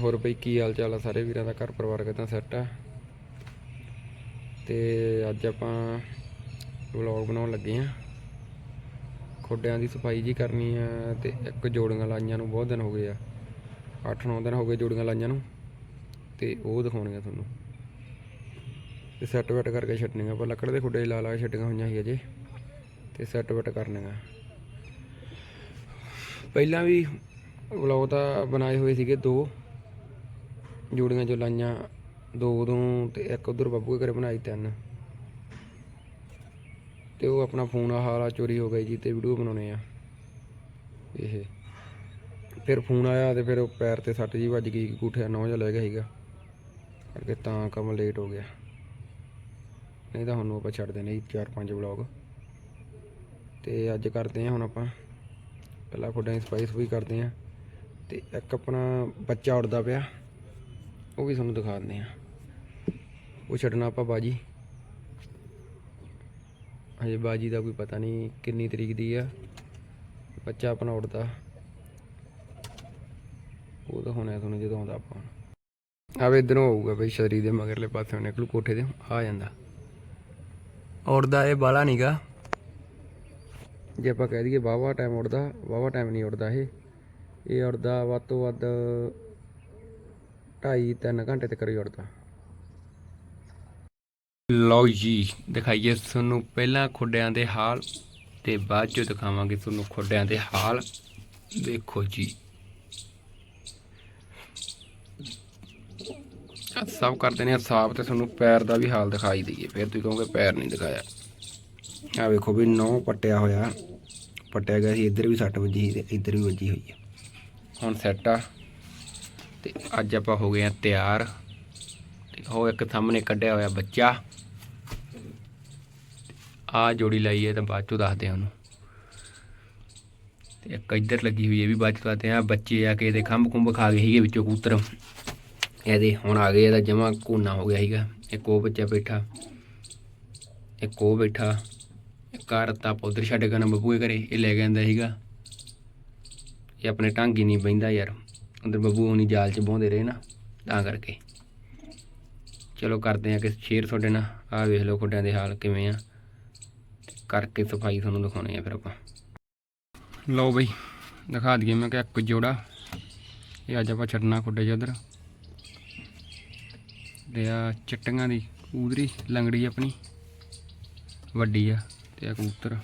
ਹੋਰ ਬਈ ਕੀ ਹਾਲ ਚਾਲ ਆ ਸਾਰੇ ਵੀਰਾਂ ਦਾ? ਘਰ ਪਰਿਵਾਰ ਕਿਦਾਂ ਸੈੱਟ ਆ? ਤੇ ਅੱਜ ਆਪਾਂ ਵਲੌਗ ਬਣਾਉਣ ਲੱਗੇ ਆ। ਖੋਡਿਆਂ ਦੀ ਸਫ਼ਾਈ ਜੀ ਕਰਨੀ ਆ ਤੇ ਇੱਕ ਜੋੜੀਆਂ ਲਾਈਆਂ ਨੂੰ ਬਹੁਤ ਦਿਨ ਹੋ ਗਏ ਆ। 8-9 ਦਿਨ ਹੋ ਗਏ ਜੋੜੀਆਂ ਲਾਈਆਂ ਨੂੰ। ਤੇ ਉਹ ਦਿਖਾਉਣੀਆਂ ਤੁਹਾਨੂੰ। ਤੇ ਸੈੱਟ ਵੈਟ ਕਰਕੇ ਛੱਡਣੀਆਂ ਆਪਾਂ। ਲੱਕੜ ਦੇ ਖੁੱਡੇ ਲਾ ਲਾ ਕੇ ਛੱਡੀਆਂ ਹੋਈਆਂ ਸੀ ਅਜੇ। ਤੇ ਸੈੱਟ ਵੈਟ ਕਰਨੀਆਂ। ਪਹਿਲਾਂ ਵੀ ਵਲੌਗ ਤਾਂ ਬਣਾਏ ਹੋਏ ਸੀਗੇ ਦੋ। ਜੋੜੀਆਂ ਜੋ ਲਾਈਆਂ, ਦੋ ਉਦੋਂ ਤੇ ਇੱਕ ਉਧਰ ਬੱਬੂ ਦੇ ਘਰੇ ਬਣਾਈ ਤਿੰਨ। ਤੇ ਉਹ ਆਪਣਾ ਫੋਨ ਆ ਹਾਲਾ ਚੋਰੀ ਹੋ ਗਈ ਜੀ ਤੇ ਵੀਡੀਓ ਬਣਾਉਣੇ ਆ। ਇਹ। ਫਿਰ ਫੋਨ ਆਇਆ ਤੇ ਫਿਰ ਉਹ ਪੈਰ ਤੇ ਸੱਟ ਜੀ ਵੱਜ ਗਈ ਗੂਠਿਆ ਨੌ ਜਿਹਾ ਲੈ ਗਿਆ ਸੀਗਾ। ਕਰਕੇ ਤਾਂ ਕੰਮ ਲੇਟ ਹੋ ਗਿਆ। ਨਹੀਂ ਤਾਂ ਹੁਣ ਆਪਾਂ ਛੱਡ ਦੇਣੇ ਜੀ ਚਾਰ ਪੰਜ ਵਲੌਗ ਤੇ ਅੱਜ ਕਰਦੇ ਆ ਹੁਣ ਆਪਾਂ। ਪਹਿਲਾਂ ਖੁੱਡਾਂ ਦੀ ਸਫ਼ਾਈ ਸਫੂਈ ਕਰਦੇ ਆ ਤੇ ਇੱਕ ਆਪਣਾ ਬੱਚਾ ਉੜਦਾ ਪਿਆ। ਉਹ ਵੀ ਤੁਹਾਨੂੰ ਦਿਖਾ ਦਿੰਦੇ ਆ ਉਹ ਛੱਡਣਾ ਆਪਾਂ ਬਾਜੀ। ਹਜੇ ਬਾਜੀ ਦਾ ਕੋਈ ਪਤਾ ਨਹੀਂ ਕਿੰਨੀ ਤਰੀਕ ਦੀ ਆ। ਬੱਚਾ ਆਪਣਾ ਉੜਦਾ ਉਹ ਤਾਂ ਹੋਣਾ ਤੁਹਾਨੂੰ ਜਦੋਂ ਆਉਂਦਾ ਆਪਾਂ ਆਵੇ ਇਧਰੋਂ ਆਊਗਾ ਬਈ ਸ਼ਰੀ ਦੇ ਮਗਰਲੇ ਪਾਸੇ ਨਿਕਲੂ ਕੋਠੇ ਦੇ, ਆ ਜਾਂਦਾ। ਉੜਦਾ ਇਹ ਬਾਲਾ ਨਹੀਂਗਾ ਜੇ ਆਪਾਂ ਕਹਿ ਦਈਏ ਵਾਹਵਾ ਟਾਈਮ ਉੜਦਾ ਵਾਹਵਾ ਟਾਈਮ ਨਹੀਂ ਉੜਦਾ ਇਹ। ਇਹ ਉੜਦਾ ਵੱਧ ਤੋਂ ਵੱਧ 2.5 3 ਘੰਟੇ ਤੱਕ ਹੀ ਲਓ ਜੀ, ਦਿਖਾਈਏ ਤੁਹਾਨੂੰ ਪਹਿਲਾਂ ਖੁੱਡਿਆਂ ਦੇ ਹਾਲ ਤੇ ਬਾਅਦ ਚ ਦਿਖਾਵਾਂਗੇ ਤੁਹਾਨੂੰ ਖੁੱਡਿਆਂ ਦੇ ਹਾਲ। ਦੇਖੋ ਜੀ। ਆਹ ਸਭ ਕਰਦੇ ਨੇ, ਸਾਫ਼ ਤੇ ਤੁਹਾਨੂੰ ਪੈਰ ਦਾ ਵੀ ਹਾਲ ਦਿਖਾਈ ਦਈਏ। ਫਿਰ ਤੁਸੀਂ ਕਹੋਗੇ ਪੈਰ ਨਹੀਂ ਦਿਖਾਇਆ। ਆ ਵੇਖੋ ਵੀ ਨੌ ਪੱਟਿਆ ਹੋਇਆ। ਪੱਟਿਆ ਗਿਆ ਸੀ, ਇੱਧਰ ਵੀ ਸੱਟ ਵੱਜੀ ਸੀ ਤੇ ਇੱਧਰ ਵੀ ਵੱਜੀ ਹੋਈ ਹੈ ਹੁਣ ਸੈੱਟ ਆ। ਤੇ ਅੱਜ ਆਪਾਂ ਹੋ ਗਏ ਆ ਤਿਆਰ। ਤੇ ਉਹ ਇੱਕ ਸਾਹਮਣੇ ਕੱਢਿਆ ਹੋਇਆ ਬੱਚਾ। ਆ ਜੋੜੀ ਲਾਈ ਹੈ ਤਾਂ ਬਾਅਦ ਚੋਂ ਦੱਸਦੇ ਆ ਉਹਨੂੰ। ਤੇ ਇੱਕ ਇੱਧਰ ਲੱਗੀ ਹੋਈ ਹੈ ਵੀ ਬਾਅਦ ਚੋਂ ਦੱਸਦੇ ਆ। ਬੱਚੇ ਆ ਕੇ ਇਹਦੇ ਖੰਭ ਖੁੰਭ ਖਾ ਗਏ ਸੀਗੇ ਵਿੱਚੋਂ ਕੂਤਰ ਇਹਦੇ ਹੁਣ ਆ ਗਏ ਇਹਦਾ ਜਮਾ ਕੋਨਾ ਹੋ ਗਿਆ ਸੀਗਾ। ਇੱਕ ਉਹ ਬੱਚਾ ਬੈਠਾ, ਇੱਕ ਉਹ ਬੈਠਾ। ਇੱਕ ਤਾਂ ਰੱਤਾ ਆਪਾਂ ਉੱਧਰ ਛੱਡ ਕੇ ਨਾ ਬੱਬੂਏ ਘਰੇ, ਇਹ ਲੈ ਕੇ ਆਂਦਾ ਸੀਗਾ। ਇਹ ਆਪਣੇ ਢੰਗ ਹੀ ਨਹੀਂ ਬਹਿੰਦਾ ਯਾਰ। ਅੰਦਰ ਬੱਬੂ ਹੁਣੀ ਜਾਲ 'ਚ ਬੋਂਦੇ ਰਹੇ ਨਾ, ਤਾਂ ਕਰਕੇ। ਚਲੋ ਕਰਦੇ ਆ ਕਿ ਸ਼ੇਅਰ ਤੁਹਾਡੇ ਨਾਲ, ਆਹ ਵੇਖ ਲਓ ਖੁੱਡਿਆਂ ਦੇ ਹਾਲ ਕਿਵੇਂ ਆ। ਕਰਕੇ ਸਫ਼ਾਈ ਤੁਹਾਨੂੰ ਦਿਖਾਉਣੀ ਆ ਫਿਰ ਆਪਾਂ। ਲਓ ਬਈ, ਦਿਖਾ ਦਈਏ ਮੈਂ ਕਿ ਇੱਕ ਜੋੜਾ, ਇਹ ਅੱਜ ਆਪਾਂ ਛੱਡਣਾ ਖੁੱਡੇ 'ਚ ਉਧਰ। ਤੇ ਆ ਚਿੱਟੀਆਂ ਦੀ ਉਧਰੀ ਲੰਗੜੀ ਆਪਣੀ, ਵੱਡੀ ਆ ਤੇ ਆ ਕਬੂਤਰ।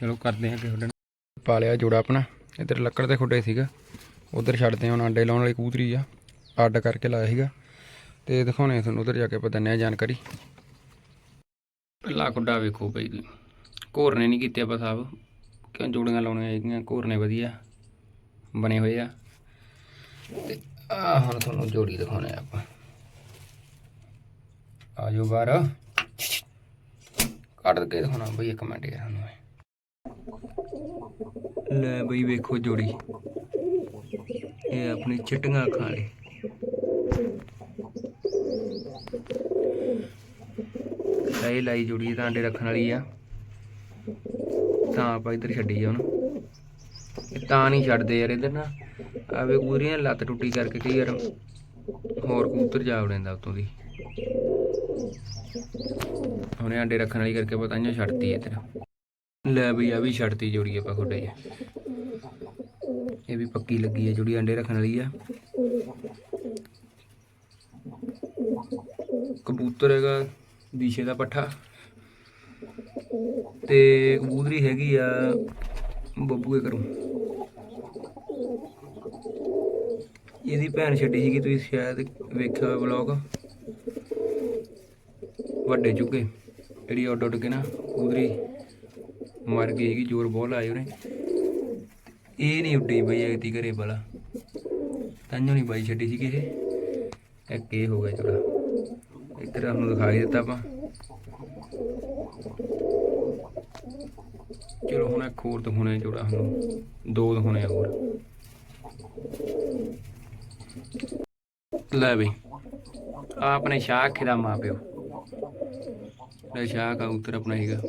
ਚਲੋ ਕਰਦੇ ਆ ਕਿ ਤੁਹਾਡੇ ਖੁੱਡਣ ਪਾਲਿਆ ਜੋੜਾ ਆਪਣਾ, ਇੱਧਰ ਲੱਕੜ ਦੇ ਖੁੱਡੇ ਸੀਗਾ। ਉਧਰ ਛੱਡਦੇ ਹਾਂ, ਹੁਣ ਆਂਡੇ ਲਾਉਣ ਵਾਲੀ ਕੂਤਰੀ ਆ, ਅੱਡ ਕਰਕੇ ਲਾਇਆ ਸੀਗਾ। ਤੇ ਦਿਖਾਉਣੇ ਤੁਹਾਨੂੰ ਉਧਰ ਜਾ ਕੇ ਪਤਾ ਨਹੀਂ ਜਾਣਕਾਰੀ। ਪਹਿਲਾ ਖੁੱਡਾ ਵੇਖੋ ਬਈ, ਘੋਰਨੇ ਨਹੀਂ ਕੀਤੇ ਆਪਾਂ ਸਾਹਿਬ ਕਿਉਂ ਜੋੜੀਆਂ ਲਾਉਣੀਆਂ ਹੈਗੀਆਂ, ਘੋਰਨੇ ਵਧੀਆ, ਬਣੇ ਹੋਏ ਆ। ਤੇ ਆ ਹੁਣ ਤੁਹਾਨੂੰ ਜੋੜੀ ਦਿਖਾਉਣੇ ਆਪਾਂ। ਆ ਜਾਓ ਬਾਹਰ। ਕੱਢ ਕੇ ਦਿਖਾਉਣਾ ਬਈ ਇੱਕ ਮਿੰਟ ਯਾਰ ਤੁਹਾਨੂੰ ਲੈ ਬਈ ਵੇਖੋ ਜੋੜੀ। ਇਹ ਆਪਣੀ ਚਿੱਟੀਆਂ ਅੱਖਾਂ ਵਾਲੀ ਇਹ ਲਾਈ ਜੋੜੀ ਤਾਂ ਅੰਡੇ ਰੱਖਣ ਵਾਲੀ ਆ। ਤਾਂ ਆਪਾਂ ਇੱਧਰ ਛੱਡੀ ਆ ਹੁਣ ਇਹ ਤਾਂ ਨਹੀਂ ਛੱਡਦੇ ਯਾਰ ਇੱਧਰ ਨਾ। ਆਵੇ ਪੂਰੀਆਂ ਲੱਤ ਟੁੱਟੀ ਕਰਕੇ ਕਈ ਯਾਰ ਹੋਰ ਕਬੂਤਰ ਜਾ ਵੜਦਾ ਉਤੋਂ ਦੀ। ਹੁਣੇ ਅੰਡੇ ਰੱਖਣ ਵਾਲੀ ਕਰਕੇ ਪਤਾ ਨਹੀਂ ਛੱਡਤੀ ਇੱਧਰ। ਲੈ ਬਈ ਆ ਵੀ ਛੱਡਤੀ ਜੋੜੀ ਆਪਾਂ ਖੁੱਡੇ। ਇਹ ਵੀ ਪੱਕੀ ਲੱਗੀ ਹੈ ਜਿਹੜੀ ਅੰਡੇ ਰੱਖਣ ਵਾਲੀ ਆ। ਕਬੂਤਰ ਹੈਗਾ, ਦੀਸ਼ੇ ਦਾ ਪੱਠਾ। ਤੇ ਕਬੂਤਰੀ ਹੈਗੀ ਆ, ਬੱਬੂਏ ਘਰੋਂ। ਇਹਦੀ ਭੈਣ ਛੱਡੀ ਸੀਗੀ, ਤੁਸੀਂ ਸ਼ਾਇਦ ਵੇਖਿਆ ਹੋਵੇ ਵਲੌਗ। ਵੱਡੇ ਚੁੱਕੇ, ਜਿਹੜੀ ਉੱਡ ਉੱਡ ਕੇ ਨਾ ਕਬੂਤਰੀ ਮਰ ਗਈ ਸੀਗੀ, ਜ਼ੋਰ ਬਹੁਤ ਲਾਇਆ ਉਹਨੇ। ਇਹ ਨਹੀਂ ਉੱਡੀ ਬਈ ਐਤੀ ਘਰੇ ਵਾਲਾ। ਤਾਂਿਓ ਨਹੀਂ ਬਾਈ ਛੱਡੀ ਸੀ ਇਹ ਇੱਕ ਇਹ ਹੋ ਗਿਆ ਚੋੜਾ। ਇੱਧਰ ਤੁਹਾਨੂੰ ਦਿਖਾਈ ਦਿੱਤਾ ਆਪਾਂ। ਚਲੋ ਹੁਣ ਇੱਕ ਹੋਰ ਦਿਖਾਉਣਾ ਜੋੜਾ ਹੁਣ ਦੋ ਦਿਖਾਉਣੇ ਆ ਹੋਰ। ਲੈ ਬਈ। ਆ ਆਪਣੇ ਸ਼ਾਖ ਦਾ ਮਾਂ ਪਿਓ। ਲੈ ਸ਼ਾਖ ਆ ਉੱਤਰ ਆਪਣਾ ਹੈਗਾ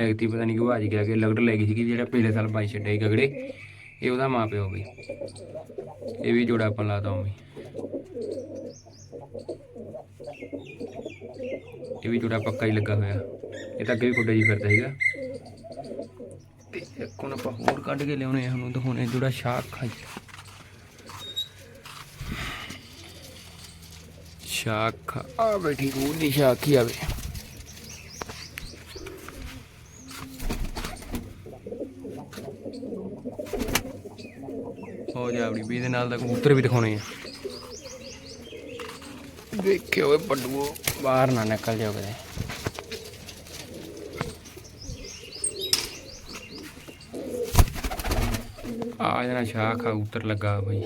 ਐਕਟੀ ਪਤਾ ਨਹੀਂ ਕਿਉਂ ਅੱਜ ਗਿਆ ਕਿ ਲਗੜ ਲੈ ਗਈ ਸੀ ਜਿਹੜਾ ਪਿਛਲੇ ਸਾਲ ਬਾਈ ਛੱਡੇ ਗਗੜੇ। ਇਹ ਉਹਦਾ ਮਾਂ ਪਿਓ ਬਈ ਇਹ ਵੀ ਜੋੜਾ ਆਪਾਂ ਲਾਤਾ ਉਵੇਂ। ਇਹ ਵੀ ਜੋੜਾ ਪੱਕਾ ਹੀ ਲੱਗਾ ਹੋਇਆ। ਇਹ ਤਾਂ ਅੱਗੇ ਵੀ ਖੁੱਡਾ ਜੀ ਫਿਰਦਾ ਸੀਗਾ। ਤੇ ਇੱਕ ਹੁਣ ਆਪਾਂ ਹੋਰ ਕੱਢ ਕੇ ਲਿਆਉਣੇ ਆ ਹੁਣ ਦਿਖਾਉਣੇ ਜੋੜਾ ਸ਼ਾਖ ਖਾਈ ਸ਼ਾਖ ਆ ਬੈਠੀ ਰੂਹ ਸ਼ਾਖ ਹੀ ਆਵੇ। ਹੋ ਜਾ ਆਪਣੀ ਵੀ ਇਹਦੇ ਨਾਲ ਦਾ ਕਬੂਤਰ ਵੀ ਦਿਖਾਉਣੇ ਆ। ਦੇਖਿਓ ਓਏ ਪੱਡੂਓ। ਬਾਹਰ ਨਾ ਨਿਕਲ ਜਾਓ ਕਦੇ ਆ ਜਣਾ ਸ਼ਾਖ ਆ ਕਬੂਤਰ ਲੱਗਾ ਬਈ।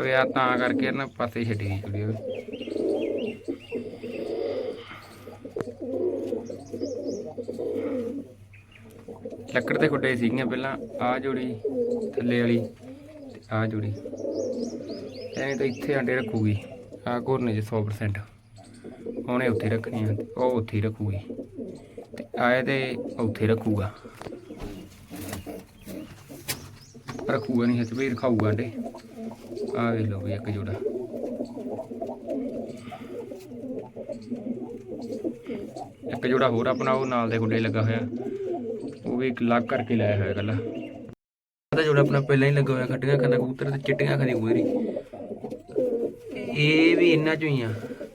ਅਵੇ ਆ ਤਾਂ ਕਰਕੇ ਨਾ ਪਾਸੇ ਛੱਡੀ ਗਈ ਕੁੜੀ ਲੱਕੜ 'ਤੇ ਖੁੱਡੇ ਸੀਗੀਆਂ ਪਹਿਲਾਂ ਆ ਜੋੜੀ ਥੱਲੇ ਵਾਲੀ ਤੇ ਆ ਜੋੜੀ। ਐਂ ਤਾਂ ਇੱਥੇ ਆਂਡੇ ਰੱਖੂਗੀ ਆ ਘੋਰਨੇ ਚ 100% ਉਹਨੇ ਉੱਥੇ ਰੱਖਣੀ ਆ, ਉਹ ਉੱਥੇ ਹੀ ਰੱਖੂਗੀ। ਤੇ ਆਏ ਤੇ ਉੱਥੇ ਰੱਖੂਗਾ। ਰੱਖੂਗਾ ਨਹੀਂ ਹੱਥ ਵੀ ਰਖਾਊਗਾ ਆਂਡੇ। ਆ ਵੇਖ ਲਓ ਵੀ ਇੱਕ ਜੋੜਾ। ਇੱਕ ਜੋੜਾ ਹੋਰ ਆਪਣਾ, ਉਹ ਨਾਲ ਦੇ ਗੁੱਡੇ ਲੱਗਾ ਹੋਇਆ। ਉਹ ਵੀ ਲੱਗ ਕਰਕੇ ਲਾਇਆ ਹੋਇਆ ਕੱਲਾ ਉਹਦਾ ਜੋੜਾ ਆਪਣਾ ਪਹਿਲਾਂ ਹੀ ਲੱਗਾ ਹੋਇਆ, ਖੱਟੀਆਂ ਖਾਂਦਾ ਕਬੂਤਰ ਤੇ ਚਿੱਟੀਆਂ ਖਾਂਦੀ ਗੁਜ਼ਰੀ ਇਹ ਵੀ ਇੰਨਾ ਚੋਂ ਹੀ ਆ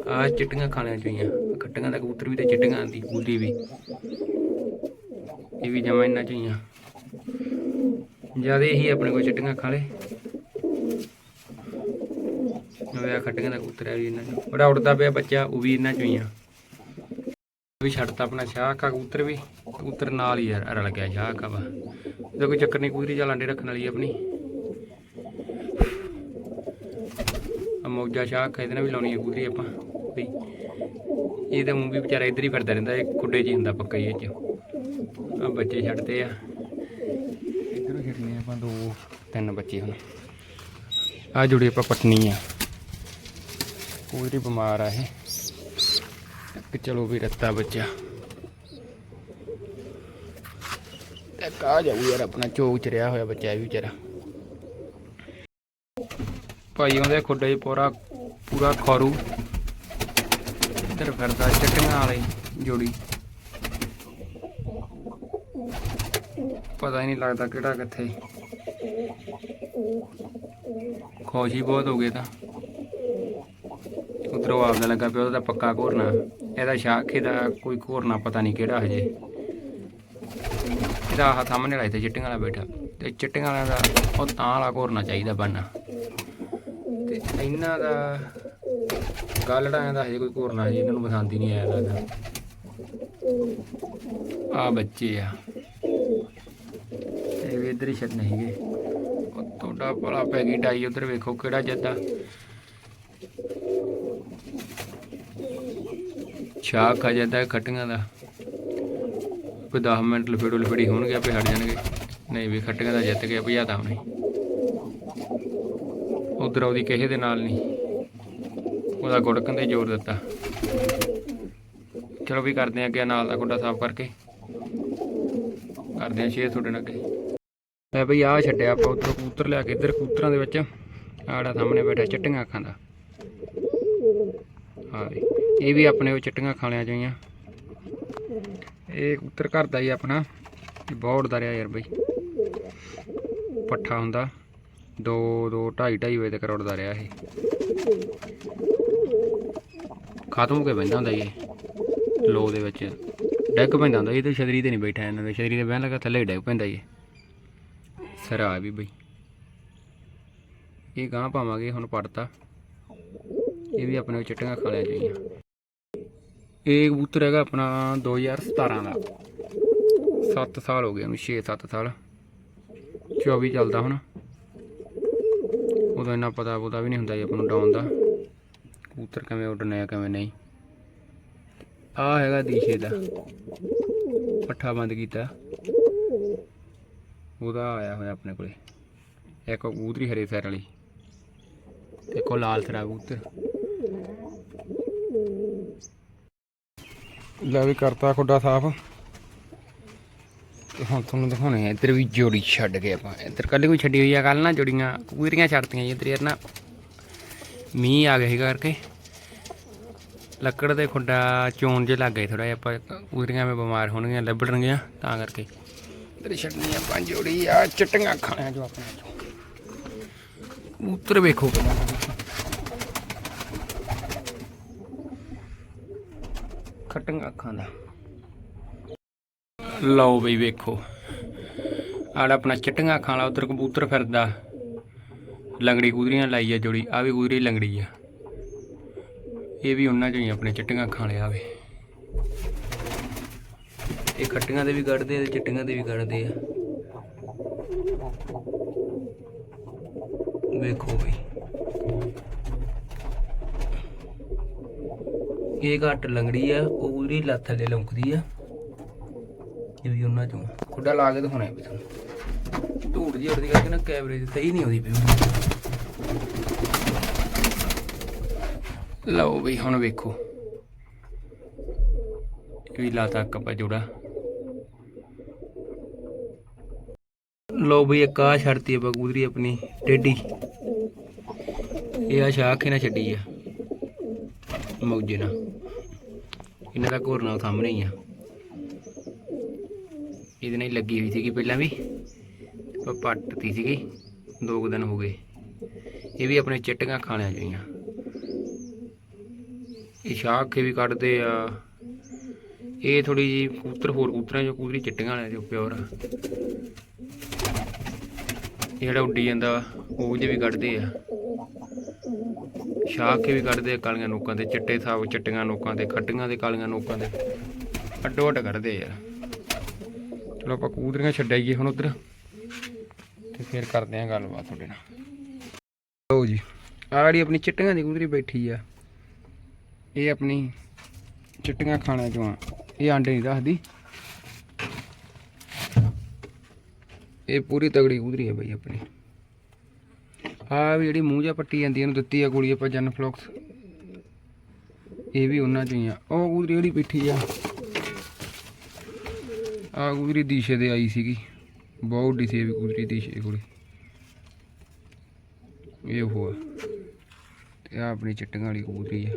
ਆ ਚਿੱਟੀਆਂ ਖਾਣਿਆਂ ਚੋਂ ਹੀ ਆ। ਖੱਟੀਆਂ ਦਾ ਕਬੂਤਰ ਵੀ ਤੇ ਚਿੱਟੀਆਂ ਦੀ ਗੁੱਲੀ ਵੀ। ਇਹ ਵੀ ਜਮਾ ਇੰਨਾ ਚੋਂ ਹੀ ਆ। ਜ਼ਿਆਦਾ ਇਹੀ ਆਪਣੇ ਕੋਲ ਚਿੱਟੀਆਂ ਖਾ ਲੇ ਨਵੇਂ ਖੱਟੀਆਂ ਦਾ ਕਬੂਤਰ ਹੈ ਵੀ ਇੰਨਾ ਚੋਂ। ਬੜਾ ਉੜਦਾ ਪਿਆ ਬੱਚਾ, ਉਹ ਵੀ ਇਹਨਾਂ ਚੋਂ ਹੀ ਆ। ਵੀ ਛੱਡਤਾ ਆਪਣਾ ਸ਼ਾਹ ਕਬੂਤਰ ਵੀ। ਕਬੂਤਰ ਨਾਲ ਹੀ ਯਾਰ ਰਲ ਗਿਆ ਸ਼ਾਹ ਕਾ ਵਾ ਇਹਦਾ ਕੋਈ ਚੱਕਰ ਨਹੀਂ ਕਬੂਤਰੀ ਜਾਂ ਲਾਂਡੇ ਰੱਖਣ ਵਾਲੀ ਆਪਣੀ। ਆ ਮੌਜਾ ਸ਼ਾਹ ਕਾ ਇਹਦੇ ਨਾਲ ਵੀ ਲਾਉਣੀ ਹੈ ਕਬੂਤਰੀ ਆਪਾਂ ਵੀ ਇਹ ਤਾਂ ਮੂੰਹ ਵੀ ਵਿਚਾਰਾ ਇੱਧਰ ਹੀ ਫਿਰਦਾ ਰਹਿੰਦਾ ਇਹ 'ਚ ਹੀ ਹੁੰਦਾ ਪੱਕਾ ਹੀ ਇਹ 'ਚ। ਆ ਬੱਚੇ ਛੱਡਦੇ ਆ। ਇੱਧਰੋਂ ਛੱਡਨੇ ਆਪਾਂ ਦੋ। ਤਿੰਨ ਬੱਚੇ ਹੁਣ। ਆ ਜੁੜੀ ਆਪਾਂ ਪਟਨੀ ਆ। ਕਬੂਤਰੀ ਬਿਮਾਰ ਆ ਇਹ। ਚਲੋ ਵੀ ਰੱਤਾ ਬੱਚਾ। ਤੇ ਜਾਊ ਯਾਰ ਆਪਣਾ ਚੋਕ ਚ ਰਿਹਾ ਹੋਇਆ ਬੱਚਾ ਵੀ ਵਿਚਾਰਾ ਭਾਈ ਉਹਦੇ ਖੁੱਡੇ ਪੂਰਾ ਪੂਰਾ ਖਰੂ। ਇੱਧਰ ਫਿਰਦਾ ਚਟੀਆਂ ਵਾਲੀ ਜੋੜੀ। ਪਤਾ ਹੀ ਨਹੀਂ ਲੱਗਦਾ ਕਿਹੜਾ ਕਿੱਥੇ। ਖੁਸ਼ੀ ਬਹੁਤ ਹੋ ਗਏ ਤਾਂ। ਉਧਰੋਂ ਆਪਦਾ ਲੱਗਾ ਪਿਆ, ਉਹਦਾ ਪੱਕਾ ਘੋਰਨਾ। ਇਹਦਾ ਸ਼ਾਖੇ ਦਾ ਕੋਈ ਘੋਰਨਾ ਪਤਾ ਨਹੀਂ ਕਿਹੜਾ ਹਜੇ। ਇਹਦਾ ਆਹ ਸਾਹਮਣੇ ਵਾਲਾ ਤੇ ਚਿੱਟੀਆਂ ਵਾਲਾ ਬੈਠਾ। ਤੇ ਚਿੱਟੀਆਂ ਵਾਲਾ ਦਾ ਉਹ ਤਾਂ ਵਾਲਾ ਘੋਰਨਾ ਚਾਹੀਦਾ ਬੰਨਾ। ਤੇ ਇਹਨਾਂ ਦਾ ਗਾਲੜਾਂ ਦਾ ਹਜੇ ਕੋਈ ਘੋਰਨਾ ਹਜੇ ਇਹਨਾਂ ਨੂੰ ਪਸੰਦ ਹੀ ਨਹੀਂ ਆਇਆ ਲੱਗਦਾ ਆ ਬੱਚੇ ਆ। ਇਹ ਵੀ ਇੱਧਰ ਹੀ ਛੱਡਣੇ ਸੀਗੇ। ਉਹ ਤੁਹਾਡਾ ਭਲਾ ਪੈ ਗਈ ਡਾਈ ਉਧਰ ਵੇਖੋ ਕਿਹੜਾ ਜੱਦਾ ਛਾਕ ਖਾ ਜਾਂਦਾ ਹੈ ਦਾ। ਕੋਈ 10 ਮਿੰਟ ਲਫੇੜੋ ਲਫੇੜੀ ਹੋਣਗੇ, ਆਪੇ ਹਟ ਜਾਣਗੇ। ਨਹੀਂ ਵੀ ਖੱਟੀਆਂ ਦਾ ਜਿੱਤ ਗਿਆ ਭਜਾਤਾ ਉਹਨੇ ਉਧਰ ਉਹਦੀ ਕਿਸੇ ਦੇ ਨਾਲ ਨਹੀਂ। ਉਹਦਾ ਗੁੜਕਣ ਤੇ ਜ਼ੋਰ ਦਿੱਤਾ। ਚਲੋ ਵੀ ਕਰਦੇ ਆ ਅੱਗੇ ਨਾਲ ਦਾ ਗੁੱਡਾ ਸਾਫ਼ ਕਰਕੇ। ਕਰਦੇ ਆ ਸ਼ੇਅਰ ਤੁਹਾਡੇ ਨਾਲ ਅੱਗੇ। ਲੈ ਬਈ ਆਹ ਛੱਡਿਆ ਆਪਾਂ ਉਧਰ ਕੂਤਰ ਲਿਆ ਕੇ, ਇੱਧਰ ਕੂਤਰਾਂ ਦੇ ਵਿੱਚ। ਆੜਾ ਸਾਹਮਣੇ ਬੈਠਾ ਚਿੱਟੀਆਂ ਅੱਖਾਂ ਦਾ। ਹਾਂ ਇਹ ਵੀ ਆਪਣੇ ਉਹ ਚਿੱਟੀਆਂ ਖਾਲਿਆਂ ਚੋਂ ਹੀ ਆ। ਇਹ ਕਬੂਤਰ ਘਰ ਦਾ ਹੀ ਆਪਣਾ। ਬਹੁਤ ਉੜਦਾ ਰਿਹਾ ਯਾਰ ਬਈ। ਪੱਠਾ ਹੁੰਦਾ। 2 2 2.5 2.5 ਵਜੇ ਤੱਕ ਉੜਦਾ ਰਿਹਾ ਇਹ। ਖਤਮ ਹੋ ਕੇ ਬੈਠਾ ਹੁੰਦਾ ਜੀ ਇਹ। ਲੋ ਦੇ ਵਿੱਚ। ਡੈਗ ਪੈਂਦਾ ਹੁੰਦਾ ਇਹ ਤੇ ਛਤਰੀ ਤੇ ਨਹੀਂ ਬੈਠਾ ਇਹਨਾਂ ਦੇ। ਛਤਰੀ ਤੇ ਬਹਿਣ ਲੱਗਾ, ਥੱਲੇ ਹੀ ਡੈਗ ਪੈਂਦਾ ਜੀ ਸਰਾ ਵੀ ਬਈ। ਇਹ ਗਾਂ ਪਾਵਾਂਗੇ, ਹੁਣ ਪੜਤਾ। ਇਹ ਵੀ ਆਪਣੇ ਚਿੱਟੀਆਂ ਖਾਲਿਆਂ ਚਾਹੀਆਂ ਇਹ ਕਬੂਤਰ ਹੈਗਾ ਆਪਣਾ 2017 ਦਾ। 7 ਸਾਲ ਹੋ ਗਏ ਉਹਨੂੰ 6-7 ਸਾਲ। 24 ਚੱਲਦਾ ਹੁਣ। ਉਦੋਂ ਇੰਨਾ ਪਤਾ ਪਤਾ ਵੀ ਨਹੀਂ ਹੁੰਦਾ ਜੀ ਆਪਾਂ ਨੂੰ ਡਾਉਨ ਦਾ। ਕਬੂਤਰ ਕਿਵੇਂ ਉੱਡਣੇ ਆ, ਕਿਵੇਂ ਨਹੀਂ। ਆ ਹੈਗਾ ਦੀਸ਼ੇ ਦਾ। ਪੱਠਾ ਬੰਦ ਕੀਤਾ। ਉਹਦਾ ਆਇਆ ਹੋਇਆ ਆਪਣੇ ਕੋਲੇ। ਇੱਕ ਕਬੂਤਰੀ ਹਰੇ ਸੈਰ ਵਾਲੀ। ਦੇਖੋ ਲਾਲ ਸਰਾ ਕਬੂਤਰ। ਲੈ ਵੀ ਕਰਤਾ ਖੁੱਡਾ ਸਾਫ਼। ਤੇ ਹੁਣ ਤੁਹਾਨੂੰ ਦਿਖਾਉਣੇ ਆ ਇੱਧਰ ਵੀ ਜੋੜੀ ਛੱਡ ਕੇ ਆਪਾਂ। ਇੱਧਰ ਕੱਲ ਕੋਈ ਛੱਡੀ ਹੋਈ ਆ ਕੱਲ ਨਾ ਜੋੜੀਆਂ ਕੂਰੀਆਂ ਛੱਡਤੀਆਂ ਜੀ ਇੱਧਰ ਯਾਰ ਨਾ। ਮੀਂਹ ਆ ਗਿਆ ਸੀ ਕਰਕੇ। ਲੱਕੜ ਦੇ ਖੁੱਡਾ ਚੋਣ ਜੇ ਲੱਗ ਗਏ ਥੋੜਾ ਜਿਹਾ, ਆਪਾਂ ਕੂਰੀਆਂ ਵਿੱਚ ਬਿਮਾਰ ਹੋਣਗੀਆਂ, ਲੱਭਣਗੀਆਂ ਤਾਂ ਕਰਕੇ। ਇੱਧਰ ਛੱਡਣੀ ਆਪਾਂ ਜੋੜੀ ਆ, ਚਟੀਆਂ ਖਾਣਿਆ ਜੋ ਆਪਣੇ ਉੱਤਰ ਵੇਖੋ ਪਹਿਲਾਂ ਖੱਟੀਆਂ ਅੱਖਾਂ ਦਾ। ਲਓ ਬਈ ਵੇਖੋ। ਆੜਾ ਆਪਣਾ ਚਿੱਟੀਆਂ ਅੱਖਾਂ ਵਾਲਾ ਉਧਰ ਕਬੂਤਰ ਫਿਰਦਾ। ਲੰਗੜੀ ਕੁਦਰੀਆਂ ਲਾਈ ਆ ਜੋੜੀ ਆ ਵੀ ਕੁਦਰੀ ਲੰਗੜੀ ਆ। ਇਹ ਵੀ ਉਹਨਾਂ ਚੋਂ ਹੀ ਆਪਣੇ ਚਿੱਟੀਆਂ ਅੱਖਾਂ ਵਾਲੇ ਆਵੇ ਇਹ ਖੱਟੀਆਂ ਦੇ ਵੀ ਕੱਢਦੇ ਆ ਤੇ ਚਿੱਟੀਆਂ ਦੇ ਵੀ ਕੱਢਦੇ ਆ। ਵੇਖੋ ਬਈ। ਇਹ ਘੱਟ ਲੰਗੜੀ ਆ, ਉਹ ਪੂਰੀ ਲੱਤ ਥੱਲੇ ਲੰਕਦੀ ਆ। ਇਹ ਵੀ ਉਹਨਾਂ ਚੋਂ। ਖੁੱਡਾ ਲਾ ਕੇ ਦਿਖਾਉਣਾ ਵੀ ਤੁਹਾਨੂੰ। ਧੂੜ ਜੀ ਉੜਦੀ ਕਰਕੇ ਨਾ ਕੈਮਰੇ ਸਹੀ ਨਹੀਂ ਆਉਂਦੀ ਪਈ। ਲਓ ਵੀ ਹੁਣ ਵੇਖੋ। ਇਹ ਵੀ ਲਾਤਾ ਕੱਪਾ ਜੋੜਾ। ਲਓ ਬਈ, ਇੱਕ ਆ ਛੱਡਤੀ ਆ ਬਗੂਦਰੀ ਆਪਣੀ ਟੇਡੀ ਇਹ ਆ ਸ਼ਾਖ ਇਹਨਾਂ ਛੱਡੀ ਆ। ਮੌਜੇ ਨਾਲ। ਇਹਨਾਂ ਦਾ ਘੋਰਨਾ ਸਾਹਮਣੇ ਹੀ ਆ। ਇਹਦੇ ਨਾਲ ਲੱਗੀ ਹੋਈ ਸੀਗੀ ਪਹਿਲਾਂ ਵੀ। ਪਰ ਪੱਟਤੀ ਸੀਗੀ। ਦੋ ਕੁ ਦਿਨ ਹੋ ਗਏ। ਇਹ ਵੀ ਆਪਣੇ ਚਿੱਟੀਆਂ ਖਾਣਿਆ ਜਾਈਆਂ ਇਹ ਸ਼ਾਖ ਵੀ ਕੱਢਦੇ ਆ। ਇਹ ਥੋੜੀ ਜੀ ਕੂਤਰ ਹੋਰ ਕੂਤਰਾਂ ਜੋ ਕੂਤਰੀ ਚਿੱਟੀਆਂ ਵਾਲਿਆਂ ਜੋ ਪਿਓਰ ਆ। ਇਹ ਜਿਹੜਾ ਉੱਡੀ ਜਾਂਦਾ, ਉਹ ਜੇ ਵੀ ਕੱਢਦੇ ਆ। ਸ਼ਾਖ ਵੀ ਕੱਢਦੇ ਆ ਕਾਲੀਆਂ ਨੋਕਾਂ ਤੇ, ਚਿੱਟੇ ਸਾਬ ਚਿੱਟੀਆਂ ਨੋਕਾਂ ਤੇ ਖੱਟੀਆਂ ਦੇ ਕਾਲੀਆਂ ਨੋਕਾਂ ਤੇ। ਅੱਡੋ ਅੱਡ ਕੱਢਦੇ ਯਾਰ। ਚਲੋ ਆਪਾਂ ਕੂਦਰੀਆਂ ਛੱਡਾਈਏ ਹੁਣ ਉਧਰ। ਤੇ ਫਿਰ ਕਰਦੇ ਆ ਗੱਲਬਾਤ ਤੁਹਾਡੇ ਨਾਲ। ਲਓ ਜੀ, ਆਹ ਜਿਹੜੀ ਆਪਣੀ ਚਿੱਟੀਆਂ ਦੀ ਕੂਦਰੀ ਬੈਠੀ ਆ, ਇਹ ਆਪਣੀ ਚਿੱਟੀਆਂ ਖਾਣਾ ਚੋਂ ਆ। ਇਹ ਆਂਡੇ ਨਹੀਂ ਰੱਖਦੀ। ਇਹ ਪੂਰੀ ਤਗੜੀ ਕੂਦਰੀ ਹੈ ਬਈ ਆਪਣੀ। ਆ ਵੀ ਜਿਹੜੀ ਮੂੰਹ ਜਾਂ ਪੱਟੀ ਜਾਂਦੀ ਇਹਨੂੰ ਦਿੱਤੀ ਆ ਗੋਲੀ ਆਪਾਂ ਜਨ ਫਲੌਕਸ। ਇਹ ਵੀ ਉਹਨਾਂ ਚੋਂ ਹੀ ਆ। ਉਹ ਕੂਦਰੀ ਜਿਹੜੀ ਪਿੱਠੀ ਆ। ਆ ਕੂਦਰੀ ਦੀਸ਼ੇ ਦੇ ਆਈ ਸੀਗੀ। ਬਹੁਤ ਡੀ ਸੀ ਇਹ ਵੀ ਕੂਦਰੀ ਦੀਸ਼ੇ ਕੋਲੇ ਇਹ ਉਹ ਆ। ਤੇ ਆ ਆਪਣੀ ਚਿੱਟੀਆਂ ਵਾਲੀ ਕਬੂਤਰੀ ਆ।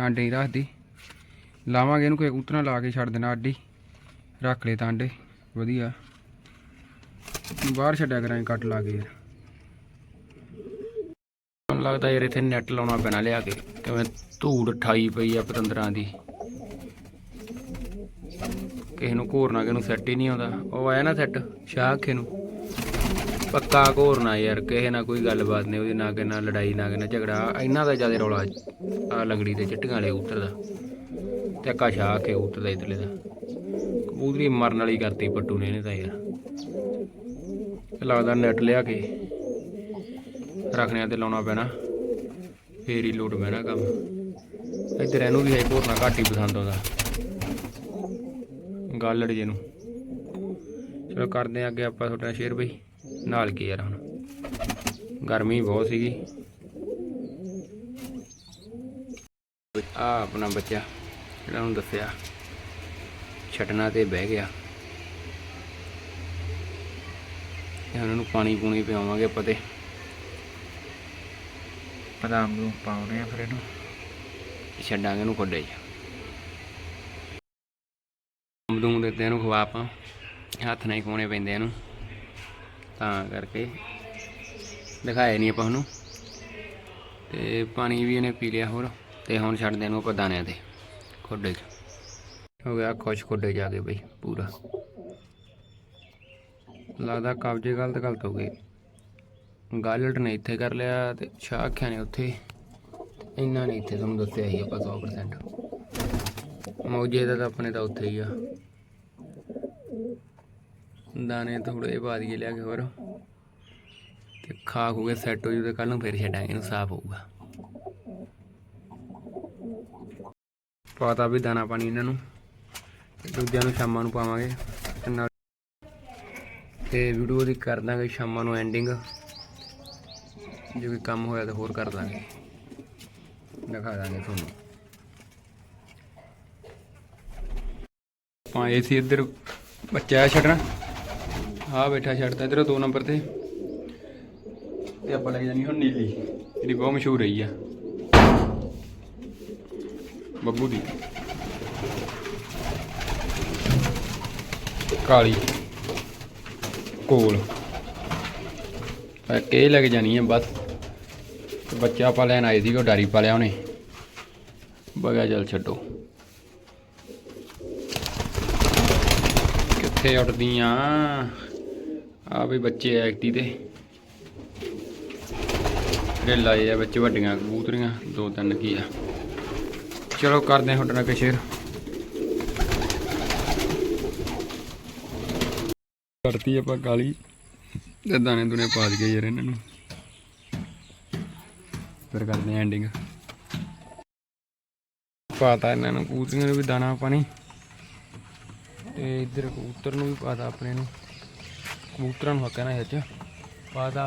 ਆਂਡੇ ਨਹੀਂ ਰੱਖਦੀ। ਲਾਵਾਂਗੇ ਇਹਨੂੰ ਕੋਈ ਕਬੂਤਰਾਂ ਲਾ ਕੇ ਛੱਡ ਦੇਣਾ ਆਡੀ ਰੱਖ ਲਏ ਤਾਂ ਆਂਡੇ। ਵਧੀਆ। ਬਾਹਰ ਛੱਡਿਆ ਕਰਾਂਗੇ, ਕੱਟ ਲਾ ਕੇ ਯਾਰ। ਲੱਗਦਾ ਯਾਰ ਇੱਥੇ ਨੈਟ ਲਾਉਣਾ ਪੈਣਾ ਲਿਆ ਕੇ, ਕਿਵੇਂ ਧੂੜ ਠਾਈ ਪਈ ਆ ਪਤੰਦਰਾਂ ਦੀ। ਕਿਸੇ ਨੂੰ ਘੋਰਨਾ, ਕਿਸੇ ਨੂੰ ਸੈੱਟ ਹੀ ਨਹੀਂ ਆਉਂਦਾ। ਉਹ ਆਇਆ ਨਾ ਸੈੱਟ ਸ਼ਾਖੇ ਨੂੰ। ਪੱਕਾ ਘੋਰਨਾ ਯਾਰ, ਕਿਸੇ ਨਾਲ ਕੋਈ ਗੱਲਬਾਤ ਨਹੀਂ, ਉਹਦੀ ਨਾ ਕਿਸੇ ਨਾਲ ਲੜਾਈ, ਨਾ ਕਿਸੇ ਨਾਲ ਝਗੜਾ। ਇੰਨਾ ਦਾ ਜ਼ਿਆਦਾ ਰੌਲਾ ਆ ਲੰਗੜੀ ਤੇ ਚਿੱਟੀਆਂ ਵਾਲੇ ਉਤਰ ਦਾ। ਤੇ ਅੱਕਾ ਸ਼ਾਖ ਹੈ ਦਾ ਇਤਲੇ ਦਾ। ਕਬੂਤਰੀ ਮਰਨ ਵਾਲੀ ਕਰਤੀ ਪੱਟੂ ਨੇ ਇਹਨੇ ਤਾਂ ਯਾਰ। ਲੱਗਦਾ ਨੈਟ ਲਿਆ ਕੇ। ਰੱਖਣਿਆਂ ਤੇ ਲਾਉਣਾ ਪੈਣਾ। ਫੇਰ ਹੀ ਲੋਡ ਪੈਣਾ ਕੰਮ। ਇੱਧਰ ਇਹਨੂੰ ਵੀ ਹੈ ਘੋਰਨਾ ਘੱਟ ਹੀ ਪਸੰਦ ਆਉਂਦਾ। ਗੱਲ ਜੇ ਨੂੰ। ਚਲੋ ਕਰਦੇ ਹਾਂ ਅੱਗੇ ਆਪਾਂ ਤੁਹਾਡਾ ਸ਼ੇਅਰ ਬਈ। ਨਾਲ ਕੀ ਯਾਰ ਹੁਣ। ਗਰਮੀ ਬਹੁਤ ਸੀਗੀ। ਆ ਆਪਣਾ ਬੱਚਾ, ਜਿਹੜਾ ਉਹਨੂੰ ਦੱਸਿਆ। ਛੱਡਣਾ ਤੇ ਬਹਿ ਗਿਆ। ਤੇ ਨੂੰ ਪਾਣੀ ਪੂਣੀ ਪਿਆਵਾਂਗੇ ਆਪਾਂ ਤੇ। ਬਦਾਮ ਨੂੰ ਪਾਉਣੇ ਆ ਫਿਰ ਇਹਨੂੰ। ਛੱਡਾਂਗੇ ਇਹਨੂੰ ਖੁੱਡੇ 'ਚ ਅਮਦੂਮ ਦੇ ਇਹਨੂੰ ਖਵਾ ਆਪਾਂ। ਹੱਥ ਨਾਲ ਹੀ ਖਵਾਉਣੇ ਪੈਂਦੇ ਇਹਨੂੰ। ਤਾਂ ਕਰਕੇ ਦਿਖਾਇਆ ਨਹੀਂ ਆਪਾਂ ਉਹਨੂੰ। ਤੇ ਪਾਣੀ ਵੀ ਇਹਨੇ ਪੀ ਲਿਆ ਹੋਰ। ਤੇ ਹੁਣ ਛੱਡਦੇ ਇਹਨੂੰ ਆਪਾਂ ਦਾਣਿਆਂ ਤੇ, ਖੁੱਡੇ 'ਚ। ਹੋ ਗਿਆ ਖੁਸ਼, ਖੁੱਡੇ ਜਾ ਕੇ ਬਈ, ਪੂਰਾ। ਲੱਗਦਾ ਕਬਜੇ ਗਲਤ ਗਲਤ ਹੋ ਗਏ। ਗਾਲਟ ਨੇ ਇੱਥੇ ਕਰ ਲਿਆ ਤੇ ਸ਼ਾਖਿਆ ਨੇ ਉੱਥੇ। ਇੰਨਾ ਨਹੀਂ ਇੱਥੇ ਤੁਹਾਨੂੰ ਦੱਸਿਆ ਹੀ ਆਪਾਂ 100% ਮੌਜੇ ਦਾ ਤਾਂ ਆਪਣੇ ਤਾਂ ਉੱਥੇ ਹੀ ਆ। ਦਾਣੇ ਥੋੜੇ ਪਾ ਦਈਏ ਲਿਆ ਕੇ ਹੋਰ। ਤੇ ਖਾ ਖੂ ਕੇ ਸੈੱਟ ਹੋ ਜੂ ਤੇ ਕੱਲ ਨੂੰ ਫੇਰ ਛੱਡਾਂਗੇ, ਇਹਨੂੰ ਸਾਫ਼ ਹੋਊਗਾ। ਪਾਤਾ ਵੀ ਦਾਣਾ ਪਾਣੀ ਇਹਨਾਂ ਨੂੰ। ਦੂਜਿਆਂ ਨੂੰ ਸ਼ਾਮਾਂ ਨੂੰ ਪਾਵਾਂਗੇ। ਤੇ ਤੇ ਵੀਡੀਓ ਦੀ ਕਰ ਦਾਂਗੇ ਸ਼ਾਮਾਂ ਨੂੰ ਐਂਡਿੰਗ ਜੇ ਕੋਈ ਕੰਮ ਹੋਇਆ ਤਾਂ ਹੋਰ ਕਰ ਦਾਂਗੇ। ਦਿਖਾ ਦਾਂਗੇ ਤੁਹਾਨੂੰ। ਆਪਾਂ ਇਹ ਸੀ ਇੱਧਰ ਬੱਚਾ ਆ ਛੱਡਣਾ। ਆ ਬੈਠਾ ਛੱਡਦਾ ਇਧਰ ਦੋ ਨੰਬਰ ਤੇ। ਤੇ ਆਪਾਂ ਲੈ ਕੇ ਜਾਣੀ ਹੁਣ ਨੀਲੀ। ਜਿਹੜੀ ਬਹੁਤ ਮਸ਼ਹੂਰ ਰਹੀ ਆ। ਬੱਬੂ ਦੀ। ਕਾਲੀ। ਕੋਲ। ਇਹ ਲੈ ਕੇ ਜਾਣੀ ਹੈ ਬਸ। ਤੇ ਬੱਚਾ ਆਪਾਂ ਲੈਣ ਆਏ ਸੀ ਉਹ ਡਾਰੀ ਪਾ ਲਿਆ ਉਹਨੇ। ਬਗਾ ਚੱਲ ਛੱਡੋ। ਕਿੱਥੇ ਉੱਡਦੀਆਂ ਆ ਵੀ ਬੱਚੇ ਆ ਐਕਟੀ ਤੇ ਜਿਹੜੇ ਲਾਏ ਆ ਵਿੱਚ ਵੱਡੀਆਂ ਕਬੂਤਰੀਆਂ, ਦੋ ਤਿੰਨ ਕੀ ਆ। ਚਲੋ, ਕਰਦੇ ਹਾਂ ਤੁਹਾਡੇ ਨਾਲ ਕਿ ਕਰਤੀ ਆਪਾਂ ਗਾਲੀ ਤੇ ਦਾਣੇ ਦੁਨੇ ਪਾ ਦਈਏ ਯਾਰ ਇਹਨਾਂ ਨੂੰ। ਫਿਰ ਕਰਦੇ ਆਂ ਐਂਡਿੰਗ ਪਾਤਾ ਇਹਨਾਂ ਨੂੰ ਕਬੂਤਰੀਆਂ ਨੂੰ ਵੀ ਦਾਣਾ ਪਾਣੀ ਤੇ ਇੱਧਰ ਕਬੂਤਰ ਨੂੰ ਵੀ ਪਾਤਾ ਆਪਣੇ ਨੂੰ। ਕਬੂਤਰਾਂ ਨੂੰ ਹੱਕਾਂ ਨਾਲ ਵਿੱਚ। ਪਾਤਾ